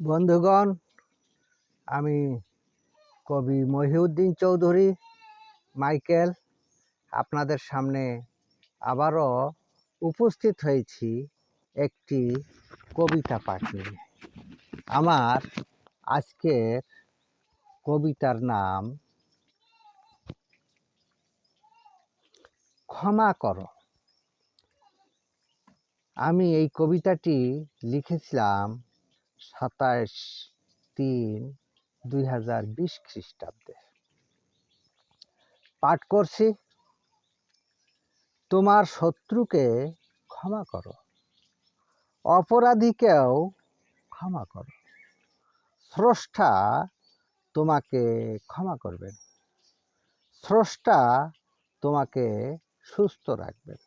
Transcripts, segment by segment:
বন্ধুগণ, আমি কবি মহিউদ্দিন চৌধুরী, মাইকেল, আপনাদের সামনে আবারও উপস্থিত হয়েছি একটি কবিতা পাঠ আমার আজকের কবিতার নাম, ক্ষমা করো। আমি এই কবিতাটি লিখেছিলাম সাতাশ তিন দুই হাজার বিশ খ্রিস্টাব্দে। পাঠ করছি, তোমার শত্রুকে ক্ষমা করো, অপরাধীকেও ক্ষমা করো। স্রষ্টা তোমাকে ক্ষমা করবেন, স্রষ্টা তোমাকে সুস্থ রাখবেন।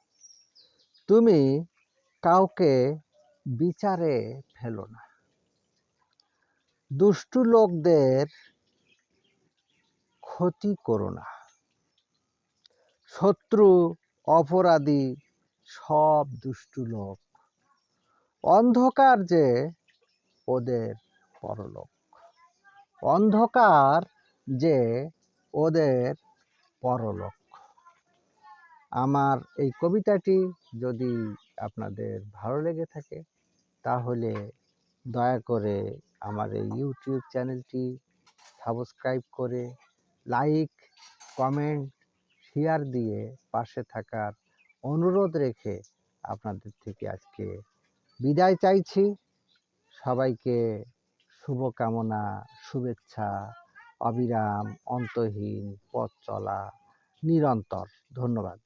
তুমি কাউকে বিচারে ফেলো না। দুষ্টু লোকদের ক্ষতি করো না। শত্রু, অপরাধী সব দুষ্টু লোক। অন্ধকার যে ওদের পরলোক। অন্ধকার যে ওদের পরলোক। আমার এই কবিতাটি যদি আপনাদের ভালো লেগে থাকে, তাহলে দয়া করে আমার এই ইউটিউব চ্যানেলটি সাবস্ক্রাইব করে লাইক কমেন্ট শেয়ার দিয়ে পাশে থাকার অনুরোধ রেখে আপনাদের থেকে আজকে বিদায় চাইছি। সবাইকে শুভকামনা, শুভেচ্ছা, অবিরাম, অন্তহীন, পথ চলা, নিরন্তর। ধন্যবাদ।